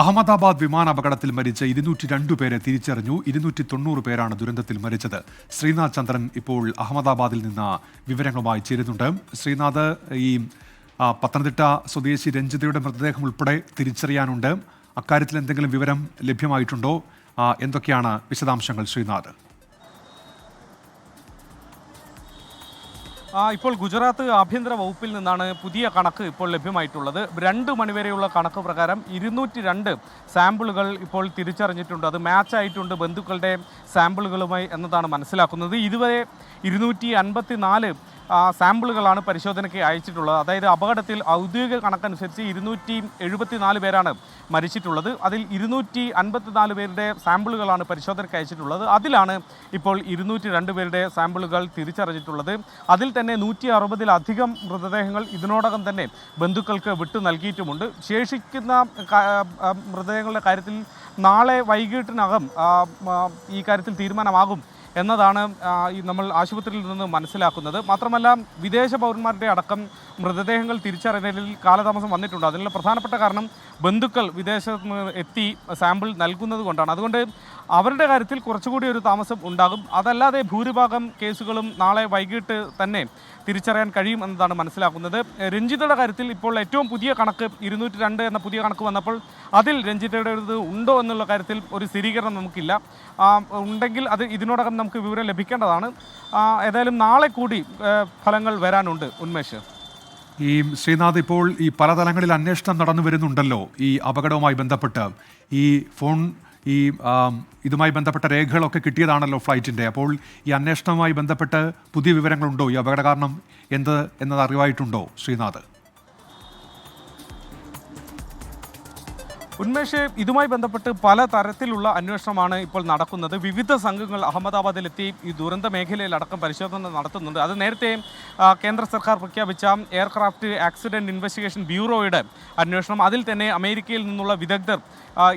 അഹമ്മദാബാദ് വിമാനാപകടത്തിൽ മരിച്ച ഇരുന്നൂറ്റി രണ്ടു പേരെ തിരിച്ചറിഞ്ഞു. ഇരുന്നൂറ്റി തൊണ്ണൂറ് പേരാണ് ദുരന്തത്തിൽ മരിച്ചത്. ശ്രീനാഥ് ചന്ദ്രൻ ഇപ്പോൾ അഹമ്മദാബാദിൽ നിന്ന് വിവരങ്ങളുമായി ചേരുന്നുണ്ട്. ശ്രീനാഥ് ഈ പത്തനംതിട്ട സ്വദേശി രഞ്ജിതയുടെ മൃതദേഹം ഉൾപ്പെടെ തിരിച്ചറിയാനുണ്ട്. അക്കാര്യത്തിൽ എന്തെങ്കിലും വിവരം ലഭ്യമായിട്ടുണ്ടോ? എന്തൊക്കെയാണ് വിശദാംശങ്ങൾ ശ്രീനാഥ്? ഇപ്പോൾ ഗുജറാത്ത് ആഭ്യന്തര വകുപ്പിൽ നിന്നാണ് പുതിയ കണക്ക് ഇപ്പോൾ ലഭ്യമായിട്ടുള്ളത്. രണ്ട് മണിവരെയുള്ള കണക്ക് പ്രകാരം ഇരുന്നൂറ്റി രണ്ട് സാമ്പിളുകൾ ഇപ്പോൾ തിരിച്ചറിഞ്ഞിട്ടുണ്ട്. അത് മാച്ചായിട്ടുണ്ട് ബന്ധുക്കളുടെ സാമ്പിളുകളുമായി എന്നതാണ് മനസ്സിലാക്കുന്നത്. ഇതുവരെ ഇരുന്നൂറ്റി അൻപത്തി നാല് സാമ്പിളുകളാണ് പരിശോധനയ്ക്ക് അയച്ചിട്ടുള്ളത്. അതായത് അപകടത്തിൽ ഔദ്യോഗിക കണക്കനുസരിച്ച് ഇരുന്നൂറ്റി എഴുപത്തി നാല് പേരാണ് മരിച്ചിട്ടുള്ളത്. അതിൽ ഇരുന്നൂറ്റി അൻപത്തി നാല് പേരുടെ സാമ്പിളുകളാണ് പരിശോധനയ്ക്ക് അയച്ചിട്ടുള്ളത്. അതിലാണ് ഇപ്പോൾ ഇരുന്നൂറ്റി രണ്ട് പേരുടെ സാമ്പിളുകൾ തിരിച്ചറിഞ്ഞിട്ടുള്ളത്. അതിൽ തന്നെ നൂറ്റി അറുപതിലധികം മൃതദേഹങ്ങൾ ഇതിനോടകം തന്നെ ബന്ധുക്കൾക്ക് വിട്ടു നൽകിയിട്ടുമുണ്ട്. ശേഷിക്കുന്ന മൃതദേഹങ്ങളുടെ കാര്യത്തിൽ നാളെ വൈകിട്ടിനകം ഈ കാര്യത്തിൽ തീരുമാനമാകും എന്നതാണ് നമ്മൾ ആശുപത്രിയിൽ നിന്ന് മനസ്സിലാക്കുന്നത്. മാത്രമല്ല വിദേശ പൗരന്മാരുടെ അടക്കം മൃതദേഹങ്ങൾ തിരിച്ചറിയുന്നതിൽ കാലതാമസം വന്നിട്ടുണ്ട്. അതിനുള്ള പ്രധാനപ്പെട്ട കാരണം ബന്ധുക്കൾ വിദേശത്ത് നിന്ന് എത്തി സാമ്പിൾ നൽകുന്നത് കൊണ്ടാണ്. അതുകൊണ്ട് അവരുടെ കാര്യത്തിൽ കുറച്ചുകൂടി ഒരു താമസം ഉണ്ടാകും. അതല്ലാതെ ഭൂരിഭാഗം കേസുകളും നാളെ വൈകിട്ട് തന്നെ തിരിച്ചറിയാൻ കഴിയും എന്നതാണ് മനസ്സിലാക്കുന്നത്. രഞ്ജിതയുടെ കാര്യത്തിൽ ഇപ്പോൾ ഏറ്റവും പുതിയ കണക്ക് ഇരുന്നൂറ്റി രണ്ട് എന്ന പുതിയ കണക്ക് വന്നപ്പോൾ അതിൽ രഞ്ജിതയുടേത് ഉണ്ടോ എന്നുള്ള കാര്യത്തിൽ ഒരു സ്ഥിരീകരണം നമുക്കില്ല. ഉണ്ടെങ്കിൽ അത് ഇതിനോടകം നമുക്ക് വിവരം ലഭിക്കേണ്ടതാണ്. ഏതായാലും നാളെ കൂടി ഫലങ്ങൾ വരാനുണ്ട് ഉന്മേഷ്. ഈ ശ്രീനാഥ് ഇപ്പോൾ ഈ പലതലങ്ങളിൽ അന്വേഷണം നടന്നു വരുന്നുണ്ടല്ലോ ഈ അപകടവുമായി ബന്ധപ്പെട്ട്. ഈ ഫോൺ ഈ ഇതുമായി ബന്ധപ്പെട്ട രേഖകളൊക്കെ കിട്ടിയതാണല്ലോ ഫ്ലൈറ്റിന്റെ. അപ്പോൾ ഈ അന്വേഷണവുമായി ബന്ധപ്പെട്ട് പുതിയ വിവരങ്ങളുണ്ടോ? ഈ അപകട കാരണം എന്ത് എന്നത് അറിവായിട്ടുണ്ടോ ശ്രീനാഥ്? ഉന്മേഷ് ഇതുമായി ബന്ധപ്പെട്ട് പല തരത്തിലുള്ള അന്വേഷണമാണ് ഇപ്പോൾ നടക്കുന്നത്. വിവിധ സംഘങ്ങൾ അഹമ്മദാബാദിലെത്തി ഈ ദുരന്ത മേഖലയിലടക്കം പരിശോധന നടത്തുന്നുണ്ട്. അത് നേരത്തെ ആ, കേന്ദ്ര സർക്കാർ പ്രഖ്യാപിച്ച എയർക്രാഫ്റ്റ് ആക്സിഡന്റ് ഇൻവെസ്റ്റിഗേഷൻ ബ്യൂറോയുടെ അന്വേഷണം. അതിൽ തന്നെ അമേരിക്കയിൽ നിന്നുള്ള വിദഗ്ധർ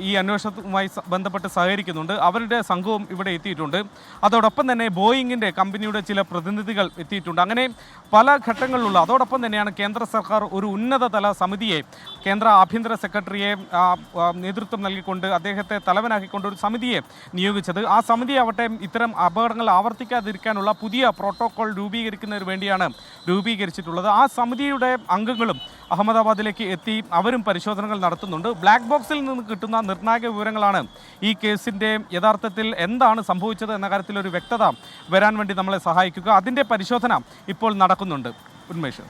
ഈ അന്വേഷണവുമായി ബന്ധപ്പെട്ട് സഹകരിക്കുന്നുണ്ട്. അവരുടെ സംഘവും ഇവിടെ എത്തിയിട്ടുണ്ട്. അതോടൊപ്പം തന്നെ ബോയിങ്ങിന്റെ കമ്പനിയുടെ ചില പ്രതിനിധികൾ എത്തിയിട്ടുണ്ട്. അങ്ങനെ പല ഘട്ടങ്ങളിലുള്ള അതോടൊപ്പം തന്നെയാണ് കേന്ദ്ര സർക്കാർ ഒരു ഉന്നതതല സമിതിയെ കേന്ദ്ര ആഭ്യന്തര സെക്രട്ടറിയെ നേതൃത്വം നൽകിക്കൊണ്ട് അദ്ദേഹത്തെ തലവനാക്കിക്കൊണ്ട് ഒരു സമിതിയെ നിയോഗിച്ചത്. ആ സമിതി ആവട്ടെ ഇത്തരം അപകടങ്ങൾ ആവർത്തിക്കാതിരിക്കാനുള്ള പുതിയ പ്രോട്ടോകോൾ രൂപീകരിക്കുന്നതിന് വേണ്ടിയാണ് രൂപീകരിച്ചിട്ടുള്ളത്. ആ സമിതിയുടെ അംഗങ്ങളും അഹമ്മദാബാദിലേക്ക് എത്തി അവരും പരിശോധനകൾ നടത്തുന്നുണ്ട്. ബ്ലാക്ക് ബോക്സിൽ നിന്ന് കിട്ടുന്ന നിർണായക വിവരങ്ങളാണ് ഈ കേസിന്റെ യഥാർത്ഥത്തിൽ എന്താണ് സംഭവിച്ചത് എന്ന കാര്യത്തിൽ ഒരു വ്യക്തത വരാൻ വേണ്ടി നമ്മളെ സഹായിക്കുക. അതിന്റെ പരിശോധന ഇപ്പോൾ നടക്കുന്നുണ്ട്. ഉന്മേഷ്.